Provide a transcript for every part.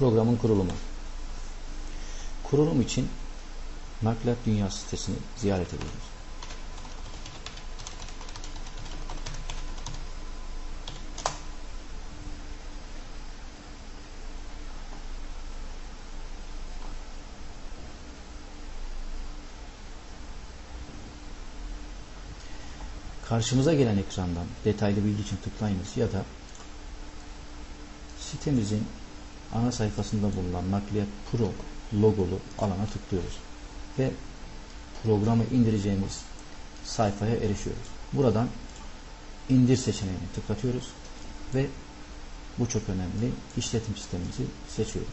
Programın kurulumu. Kurulum için Nakliyat Dünya sitesini ziyaret ediyoruz. Karşımıza gelen ekrandan detaylı bilgi için tıklayınız ya da sitemizin ana sayfasında bulunan Nakliyat Pro logolu alana tıklıyoruz ve programı indireceğimiz sayfaya erişiyoruz. Buradan indir seçeneğini tıklatıyoruz ve bu çok önemli işletim sistemimizi seçiyoruz.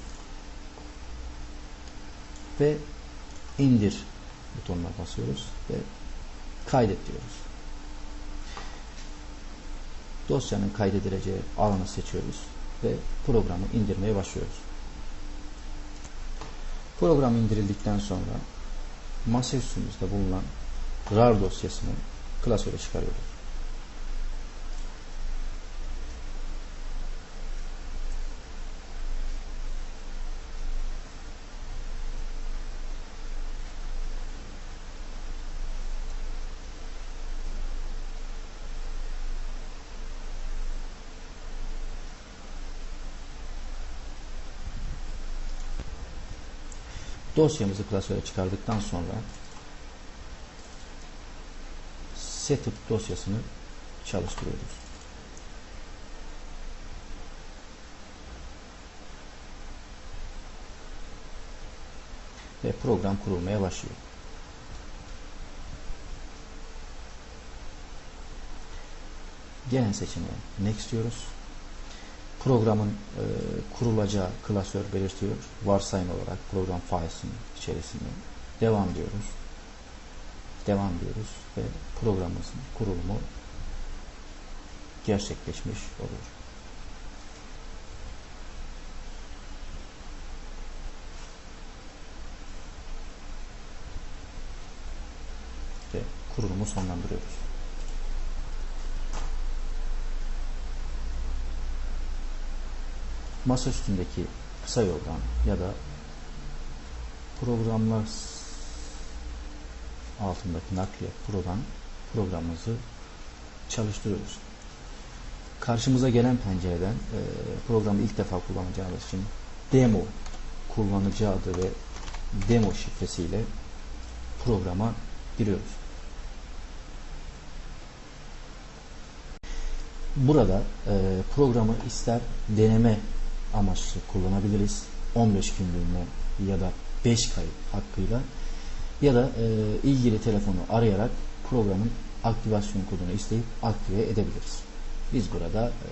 Ve indir butonuna basıyoruz ve kaydet diyoruz. Dosyanın kaydedileceği alanı seçiyoruz ve programı indirmeye başlıyoruz. Program indirildikten sonra masa üstümüzde bulunan RAR dosyasını klasöre çıkarıyoruz. Dosyamızı klasöre çıkardıktan sonra setup dosyasını çalıştırıyoruz. Ve program kurulmaya başlıyor. Gelen seçeneğe next diyoruz. Programın e, kurulacağı klasör belirtiyor. Varsayım olarak program files'in içerisinde devam diyoruz. Devam diyoruz ve programımızın kurulumu gerçekleşmiş olur. Ve kurulumu sonlandırıyoruz. Masa üstündeki kısa yoldan ya da programlar altındaki nakliyat program programımızı çalıştırıyoruz. Karşımıza gelen pencereden e, programı ilk defa kullanacağımız için demo kullanıcı adı ve demo şifresiyle programa giriyoruz. Burada e, programı ister deneme amaçlı kullanabiliriz. 15 günlüğüne ya da 5 kayıt hakkıyla ya da e, ilgili telefonu arayarak programın aktivasyon kodunu isteyip aktive edebiliriz. Biz burada e,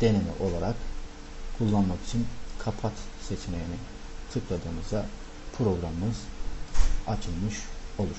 deneme olarak kullanmak için kapat seçeneğini tıkladığımızda programımız açılmış olur.